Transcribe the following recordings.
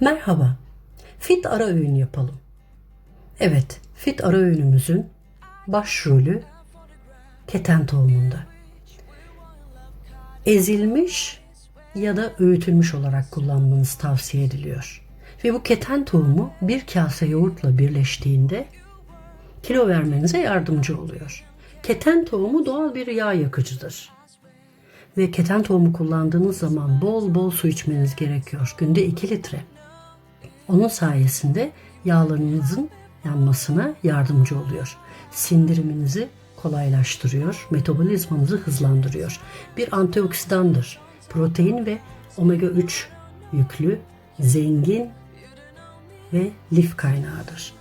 Merhaba. Fit ara öğün yapalım. Evet, fit ara öğünümüzün başrolü keten tohumunda. Ezilmiş ya da öğütülmüş olarak kullanmanız tavsiye ediliyor. Ve bu keten tohumu bir kase yoğurtla birleştiğinde kilo vermenize yardımcı oluyor. Keten tohumu doğal bir yağ yakıcıdır. Ve keten tohumu kullandığınız zaman bol bol su içmeniz gerekiyor. Günde 2 litre. Onun sayesinde yağlarınızın yanmasına yardımcı oluyor. Sindiriminizi kolaylaştırıyor, metabolizmanızı hızlandırıyor. Bir antioksidandır. Protein ve omega 3 yüklü, zengin ve lif kaynağıdır.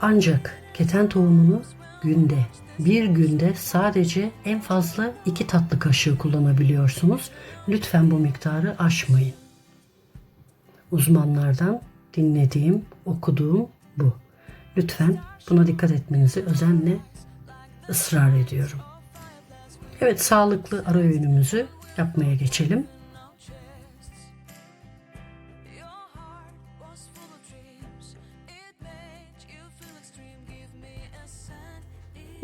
Ancak keten tohumunu günde, bir günde sadece en fazla iki tatlı kaşığı kullanabiliyorsunuz. Lütfen bu miktarı aşmayın. Uzmanlardan dinlediğim, okuduğum bu. Lütfen buna dikkat etmenizi özenle ısrar ediyorum. Evet, sağlıklı ara öğünümüzü yapmaya geçelim.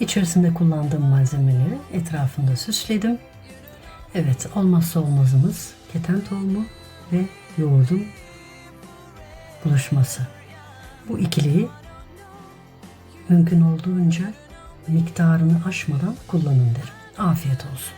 İçerisinde kullandığım malzemeleri etrafında süsledim. Evet, olmazsa olmazımız keten tohumu ve yoğurdun buluşması. Bu ikiliyi mümkün olduğunca miktarını aşmadan kullanın derim. Afiyet olsun.